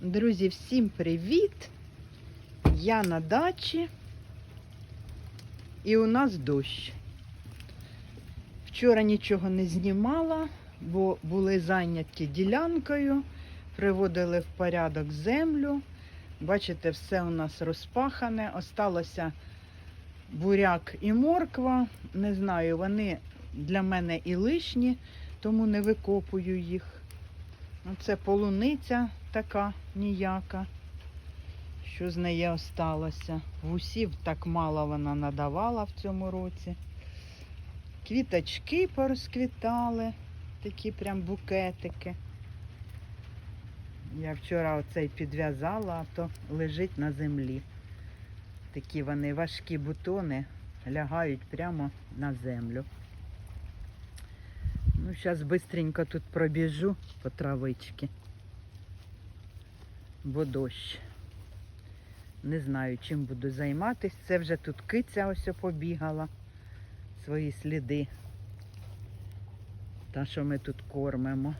Друзі, всім привіт! Я на дачі і у нас дощ. Вчора нічого не знімала, бо були зайняті ділянкою, приводили в порядок землю. Бачите, все у нас розпахане. Осталося буряк і морква. Не знаю, вони для мене і лишні, тому не викопую їх. Оце полуниця така ніяка. Що з неї осталося? Вусів так мало вона надавала в цьому році. Квіточки порозквітали, такі прям букетики. Я вчора оцей підв'язала, а то лежить на землі. Такі вони важкі бутони лягають прямо на землю. Ну, зараз швидко тут пробіжу по травичці. Бо дощ. Не знаю, чим буду займатися. Це вже тут киця ось побігала. Свої сліди. Та, що ми тут кормимо.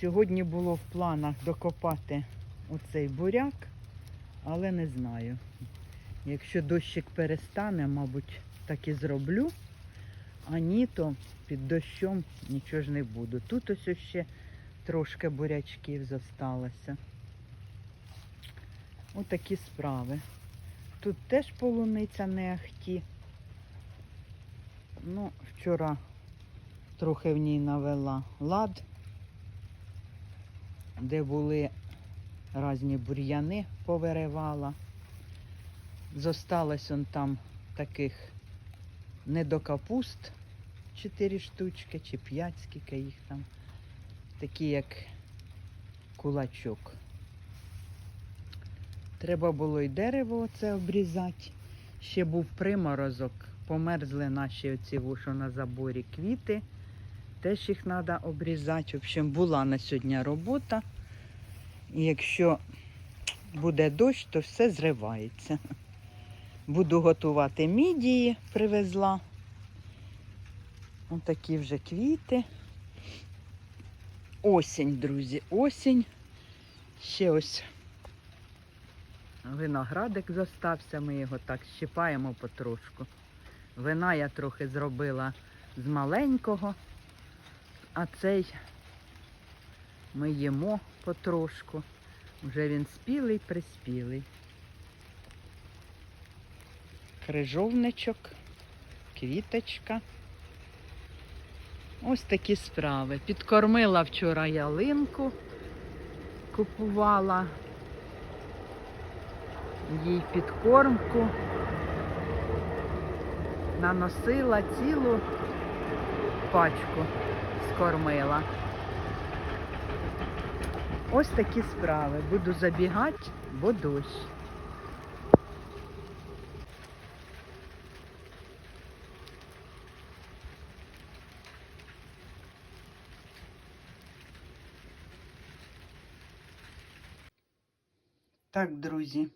Сьогодні було в планах докопати оцей буряк, але не знаю. Якщо дощик перестане, мабуть, так і зроблю. А ні, то під дощом нічого ж не буду. Тут ось ще трошки бурячків зосталося. Отакі справи. Тут теж полуниця не ахті. Ну, вчора трохи в ній навела лад, де були різні бур'яни, повиривала. Зосталось он там таких недокапуст, чотири штучки чи п'ять, скільки їх там. Такі як кулачок. Треба було й дерево це обрізати. Ще був приморозок, померзли наші оці вушо на заборі квіти. Теж їх треба обрізати. В общем, була на сьогодні робота. І якщо буде дощ, то все зривається. Буду готувати мідії, привезла. Ось такі вже квіти. Осінь, друзі, осінь. Ще ось виноградик зостався, ми його так щипаємо потрошку. Вина я трохи зробила з маленького, а цей ми їмо потрошку. Вже він спілий, приспілий. Крижовничок, квіточка. Ось такі справи. Підкормила вчора ялинку, купувала їй підкормку, наносила цілу пачку, скормила. Ось такі справи. Буду забігати, бо дощ. Так, друзі,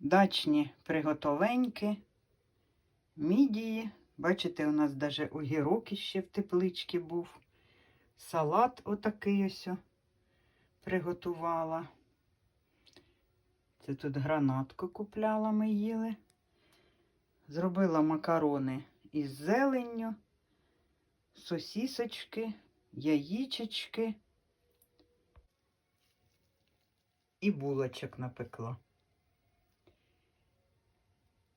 дачні приготовеньки, мідії. Бачите, у нас навіть огірок іще в тепличці був. Салат отакий ось приготувала. Це тут гранатку купляла, ми їли. Зробила макарони із зеленню, сосісочки, яєчечки. і булочок напекла.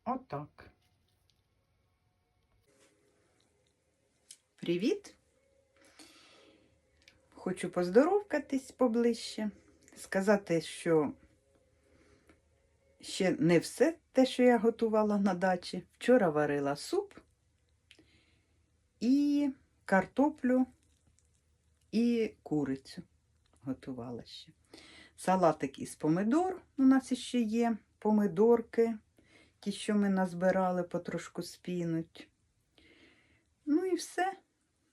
Отак. Привіт! Хочу поздоровкатись поближче, сказати, що ще не все те, що я готувала на дачі. Вчора варила суп і картоплю і курицю готувала ще. Салатик із помидор у нас ще є, помидорки, ті, що ми назбирали, потрошку спінуть. Ну і все.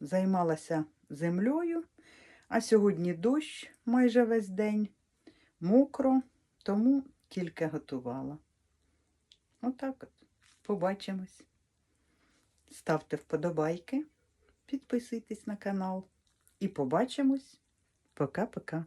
Займалася землею, а сьогодні дощ майже весь день, мокро, тому тільки готувала. Отак от. Побачимось. Ставте вподобайки, підписуйтесь на канал. І побачимось. Пока-пока.